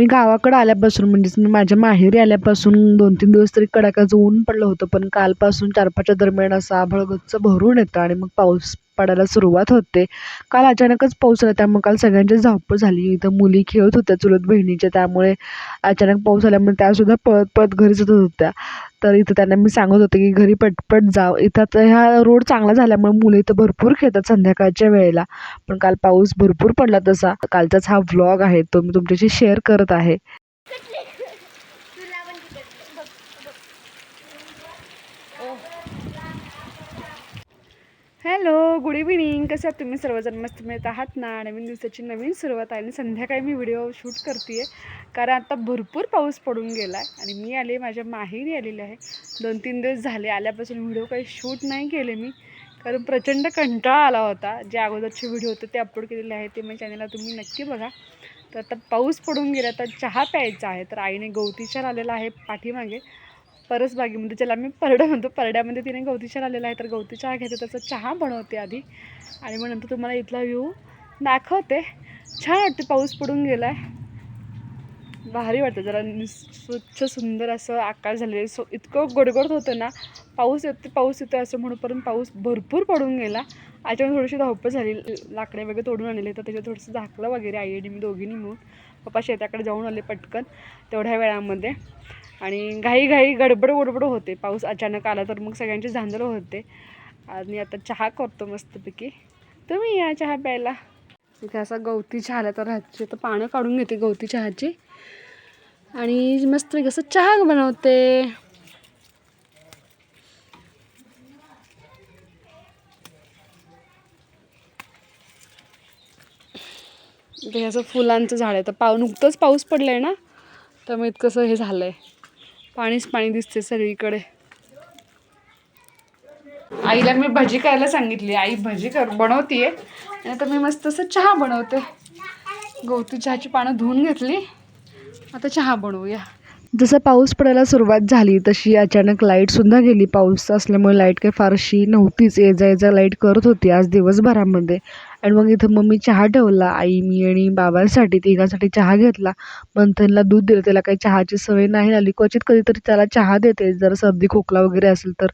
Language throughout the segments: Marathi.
मी गावाकडं आल्यापासून म्हणजेच मी माझ्या माहेरी आल्यापासून दोन तीन दिवस तरी कडाक्याचं ऊन पडलं होतं पण कालपासून चार पाचच्या दरम्यान असं आभाळ गच्च भरून येतं आणि मग पाऊस पडायला सुरुवात होते. काल अचानकच पाऊस आला त्यामुळे काल सगळ्यांची धावपळ झाली. इथं मुली खेळत होत्या चुलत बहिणीच्या त्यामुळे अचानक पाऊस आल्यामुळे त्यासुद्धा पळत पळत घरी जात होत्या. तर इथं त्यांना मी सांगत होते की घरी पटपट जाव. इथं तर ह्या रोड चांगला झाल्यामुळे मुलं इथं भरपूर खेळतात संध्याकाळच्या वेळेला. पण काल पाऊस भरपूर पडला तसा. कालचाच हा व्लॉग आहे तो मी तुमच्याशी शेअर करत आहे. Hello good evening. कसे आहात तुम्ही? सर्वजण मस्त मिळत आहात ना? नवीन दिवसाची नवीन सुरुवात आहे आणि संध्याकाळी मी व्हिडिओ शूट करते कारण आता भरपूर पाऊस पडून गेला आहे आणि मी आले माझ्या माहेरी आलेले आहे. दोन तीन दिवस झाले आल्यापासून व्हिडिओ काही शूट नाही केले मी. कारण प्रचंड कंटाळा आला होता. जे अगोदरचे व्हिडिओ होते ते अपलोड केलेले आहे ते माझ्या चॅनलला तुम्ही नक्की बघा. तर आता पाऊस पडून गेला तर चहा प्यायचा आहे. तर आईने गवतीच्या आलेला आहे पाठीमागे. परसबागेमध्ये ज्याला मी परडा म्हणतो. परड्यामध्ये तिने गवती चहा आलेला आहे तर गवती चहा घेते त्याचा चहा बनवते आधी. आणि मग नंतर तुम्हाला इथला व्ह्यू दाखवते. छान वाटते पाऊस पडून गेला आहे भारी वाटतं. जरा स्वच्छ सुंदर असं आकाश झालेलं सो इतकं गडगडत होतं ना पाऊस येतो पाऊस येतो असं म्हणूपर्यंत पाऊस भरपूर पडून गेला. याच्यामध्ये थोडीशी धावपळ झाली. लाकडे वगैरे तोडून आणले. तर त्याच्यात थोडंसं झाकलं वगैरे आई आणि मी दोघींनी मिळून. पप्पा शेताकडे जाऊन आले पटकन तेवढ्या वेळामध्ये. आणि घाई घाई गडबड गडबड होते. पाऊस अचानक आला तर मग सगळ्यांचे झांजलं होते. आणि आता चहा करतो मस्तपैकी. तुम्ही या चहा प्यायला. इथे असा गवती चहा आला तर राहायची तर पानं काढून घेते गवती चहाची. आणि मस्त कसं चहा बनवते. ते असं फुलांचं झाड आहे. तर पाऊ नुकतंच पाऊस पडलाय ना? त्यामुळे इतकंसं हे झालं आहे पाणीच पाणी दिसते सगळीकडे. आईला मी भजी खायला सांगितली. आई भजी कर बनवतीये. आणि आता मी मस्त असं चहा बनवते. गवती चहाची पानं धुवून घेतली. आता चहा बनवूया. जसं पाऊस पडायला सुरुवात झाली तशी अचानक लाईटसुद्धा गेली. पाऊस असल्यामुळे लाइट काही फारशी नव्हतीच. ये जा ये जा लाइट करत होती आज दिवसभरामध्ये. आणि मग इथं मम्मी चहा ठेवला. आई मी आणि बाबांसाठी तिघांसाठी चहा घेतला. मंथनला दूध दिलं. त्याला काही चहाची सवय नाही आली. क्वचित कधीतरी त्याला चहा देते. जर सर्दी खोकला वगैरे असेल तर.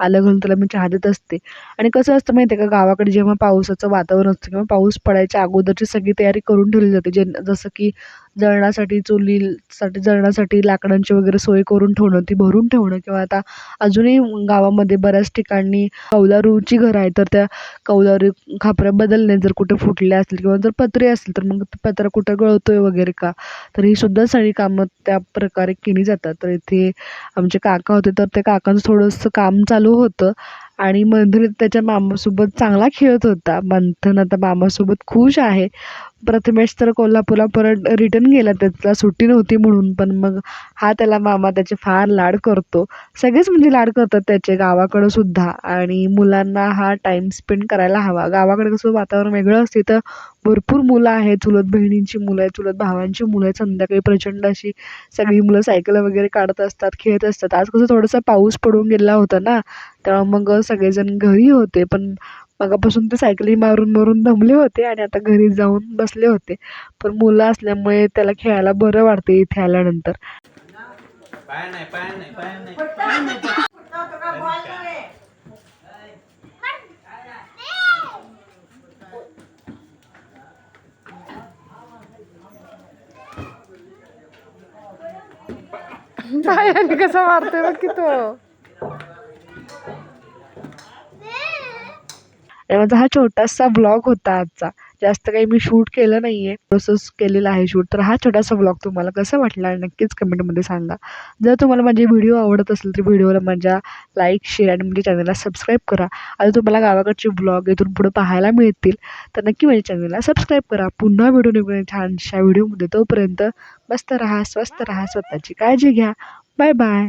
आलं घालून त्याला मी चहा देत असते. आणि कसं असतं माहिती आहे का गावाकडे जेव्हा पावसाचं वातावरण असतं किंवा पाऊस पडायच्या अगोदरची सगळी तयारी करून ठेवली जाते. जे जसं की जळणासाठी चुलीसाठी जळणासाठी लाकडांची वगैरे सोय करून ठेवणं ती भरून ठेवणं किंवा आता अजूनही गावामध्ये बऱ्याच ठिकाणी कौलारूची घरं आहेत तर त्या कौलारू खापऱ्या बदलणे जर कुठे फुटल्या असतील किंवा जर पत्रे असतील तर मग पत्रा कुठं गळतोय वगैरे का तर ही सुद्धा सगळी कामं त्या प्रकारे केली जातात. तर इथे आमचे काका होते तर त्या काकांचं थोडंसं काम चालू होतं. आणि मंथन त्याच्या मामासोबत चांगला खेळत होता. मंथन आता मामासोबत खुश आहे. प्रथमेश तर कोल्हापूरला परत रिटर्न गेला. त्याला सुट्टी नव्हती म्हणून. पण मग हा त्याला मामा त्याचे फार लाड करतो. सगळेच म्हणजे लाड करतात त्याचे गावाकडं सुद्धा. आणि मुलांना हा टाईम स्पेंड करायला हवा. गावाकडे कसं वातावरण वेगळं असते. तर भरपूर मुलं आहेत. चुलत बहिणींची मुलं आहेत. चुलत भावांची मुलं आहेत. संध्याकाळी प्रचंड अशी सगळी मुलं सायकल वगैरे काढत असतात खेळत असतात. आज कसं थोडासा पाऊस पडून गेला होता ना. त्यामुळे मग सगळेजण घरी होते. पण मगापासून ते सायकली मारून मारून दमले होते आणि आता घरी जाऊन बसले होते. पण मुलं असल्यामुळे त्याला खेळायला बरं वाटते इथे आल्यानंतर. पायाने कसा मारतोय बघ की तो. आणि माझा हा छोटासा ब्लॉग होता आजचा. जास्त काही मी शूट केलं नाही आहे प्रोसेस केलेला आहे शूट तर हा छोटासा ब्लॉग तुम्हाला कसा वाटला नक्कीच कमेंटमध्ये सांगा. जर तुम्हाला माझे व्हिडिओ आवडत असेल तर व्हिडिओला माझ्या लाईक शेअर आणि माझ्या चॅनलला सबस्क्राईब करा. आणि तुम्हाला गावाकडचे ब्लॉग इथून पुढे पाहायला मिळतील. तर नक्की माझ्या चॅनलला सबस्क्राईब करा. पुन्हा व्हिडिओ निघून छानशा व्हिडिओमध्ये तोपर्यंत मस्त राहा स्वस्त राहा स्वतःची काळजी घ्या. Bye bye